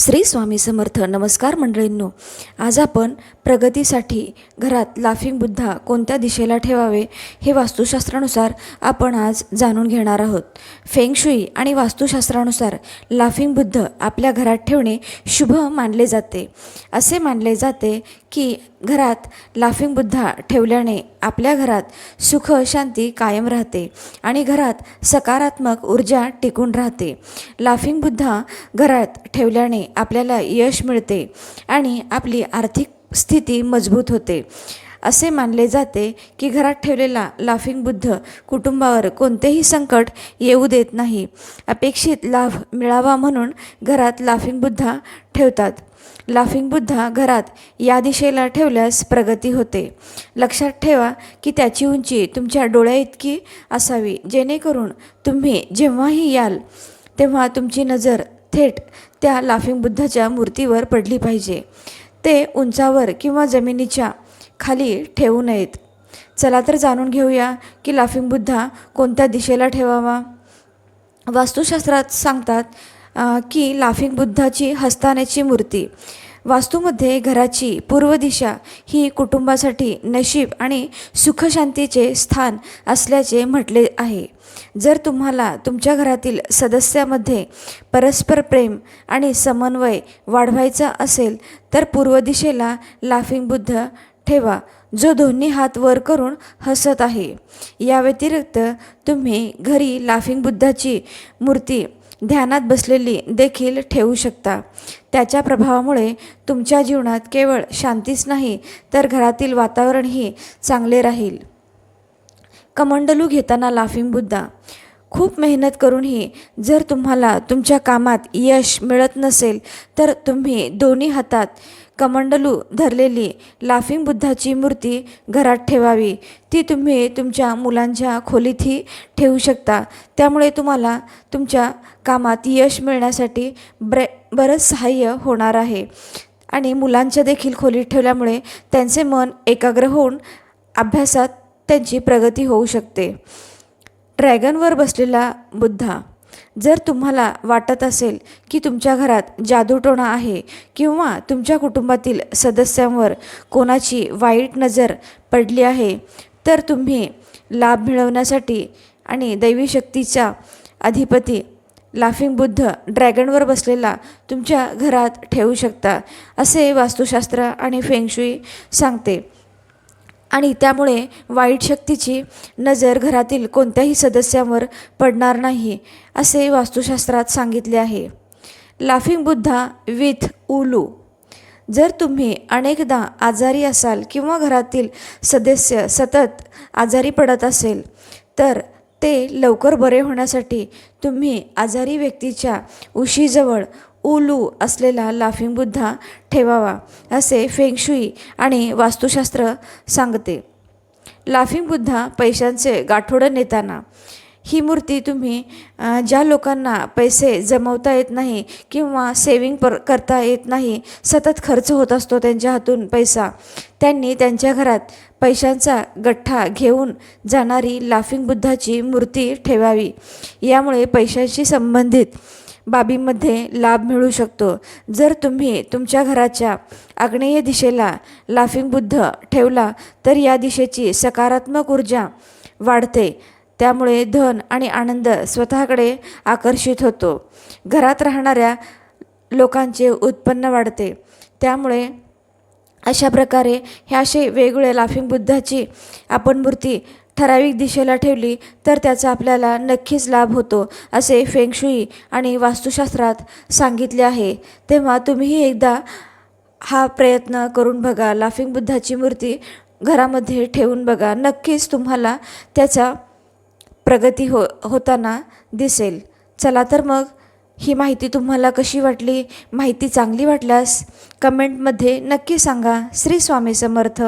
श्री स्वामी समर्थ. नमस्कार मंडळींनो. आज आपण प्रगतीसाठी घरात लाफिंग बुद्धा कोणत्या दिशेला ठेवावे हे वास्तुशास्त्रानुसार आपण आज जाणून घेणार आहोत. फेंगशुई आणि वास्तुशास्त्रानुसार लाफिंग बुद्ध आपल्या घरात ठेवणे शुभ मानले जाते. असे मानले जाते की घरात लाफिंग बुद्धा ठेवल्याने आपल्या घरात सुख शांती कायम राहते आणि घरात सकारात्मक ऊर्जा टिकून राहते. लाफिंग बुद्धा घरात ठेवल्याने आपल्याला यश मिळते आणि आपली आर्थिक स्थिती मजबूत होते. असे मानले जाते की घरात ठेवलेला लाफिंग बुद्ध कुटुंबावर कोणतेही संकट येऊ देत नाही. अपेक्षित लाभ मिळावा म्हणून घरात लाफिंग बुद्धा ठेवतात. लाफिंग बुद्धा घरात या दिशेला ठेवल्यास प्रगती होते. लक्षात ठेवा की त्याची उंची तुमच्या डोळ्याइतकी असावी जेणेकरून तुम्ही जेव्हाही याल तेव्हा तुमची नजर थेट त्या लाफिंग बुद्धाच्या मूर्तीवर पडली पाहिजे. ते उंचावर किंवा जमिनीच्या खाली ठेवू नयेत. चला तर जाणून घेऊया की लाफिंग बुद्धा कोणत्या दिशेला ठेवावा. वास्तुशास्त्रात सांगतात की लाफिंग बुद्धाची हस्तानेची मूर्ती. वास्तूमध्ये घराची पूर्व दिशा ही कुटुंबासाठी नशीब आणि सुखशांतीचे स्थान असल्याचे म्हटले आहे. जर तुम्हाला तुमच्या घरातील सदस्यामध्ये परस्पर प्रेम आणि समन्वय वाढवायचा असेल तर पूर्व दिशेला लाफिंग बुद्ध ठेवा जो दोन्ही हात वर करून हसत आहे. या व्यतिरिक्त तुम्ही घरी लाफिंग बुद्धाची मूर्ती ध्यानात बसलेली देखील ठेवू शकता. त्याच्या प्रभावामुळे तुमच्या जीवनात केवळ शांतीच नाही तर घरातील वातावरणही चांगले राहील. कमंडलू घेताना लाफिंग बुद्धा. खूप मेहनत करूनही जर तुम्हाला तुमच्या कामात यश मिळत नसेल तर तुम्ही दोन्ही हातात कमंडलू धरलेली लाफिंग बुद्धाची मूर्ती घरात ठेवावी. ती तुम्ही तुमच्या मुलांच्या खोलीतही ठेवू शकता. त्यामुळे तुम्हाला तुमच्या कामात यश मिळण्यासाठी ब्रे बरंच सहाय्य होणार आहे. आणि मुलांच्या देखील खोलीत ठेवल्यामुळे त्यांचे मन एकाग्र होऊन अभ्यासात त्यांची प्रगती होऊ शकते. ड्रॅगनवर बसलेला बुद्धा जर तुम्हाला वाटत असेल की तुमच्या घरात जादूटोणा आहे किंवा तुमच्या कुटुंबातील सदस्यांवर कोणाची वाईट नजर पडली आहे तर तुम्ही लाभ मिळवण्यासाठी आणि दैवी शक्तीचा अधिपती लाफिंग बुद्ध ड्रॅगनवर बसलेला तुमच्या घरात ठेवू शकता असे वास्तुशास्त्र आणि फेंगशुई सांगते. आणि त्यामुळे वाईट शक्तीची नजर घरातील कोणत्याही सदस्यांवर पडणार नाही असे वास्तुशास्त्रात सांगितले आहे. लाफिंग बुद्धा विथ उलू. जर तुम्ही अनेकदा आजारी असाल किंवा घरातील सदस्य सतत आजारी पडत असेल तर ते लवकर बरे होण्यासाठी तुम्ही आजारी व्यक्तीच्या उशीजवळ उलू असलेला लाफिंग बुद्धा ठेवावा असे फेंगशुई आणि वास्तुशास्त्र सांगते. लाफिंग बुद्धा पैशांचे गाठोडं नेताना. ही मूर्ती तुम्ही ज्या लोकांना पैसे जमवता येत नाही किंवा सेविंग पर करता येत नाही सतत खर्च होत असतो त्यांच्या हातून पैसा त्यांनी त्यांच्या घरात पैशांचा गठ्ठा घेऊन जाणारी लाफिंग बुद्धाची मूर्ती ठेवावी. यामुळे पैशांशी संबंधित बाबीमध्ये लाभ मिळू शकतो. जर तुम्ही तुमच्या घराच्या आग्नेय दिशेला लाफिंग बुद्ध ठेवला तर या दिशेची सकारात्मक ऊर्जा वाढते. त्यामुळे धन आणि आनंद स्वतःकडे आकर्षित होतो. घरात राहणाऱ्या लोकांचे उत्पन्न वाढते. त्यामुळे अशा प्रकारे हे असे वेगवेगळ्या लाफिंग बुद्धाची आपण मूर्ती ठराविक दिशेला ठेवली तर त्याचा आपल्याला नक्कीच लाभ होतो असे फेंगशुई आणि वास्तुशास्त्रात सांगितले आहे. तेव्हा तुम्हीही एकदा हा प्रयत्न करून बघा. लाफिंग बुद्धाची मूर्ती घरामध्ये ठेवून बघा. नक्कीच तुम्हाला त्याचा प्रगती हो होताना दिसेल. चला तर मग ही माहिती तुम्हाला कशी वाटली? माहिती चांगली वाटल्यास कमेंटमध्ये नक्की सांगा. श्री स्वामी समर्थ.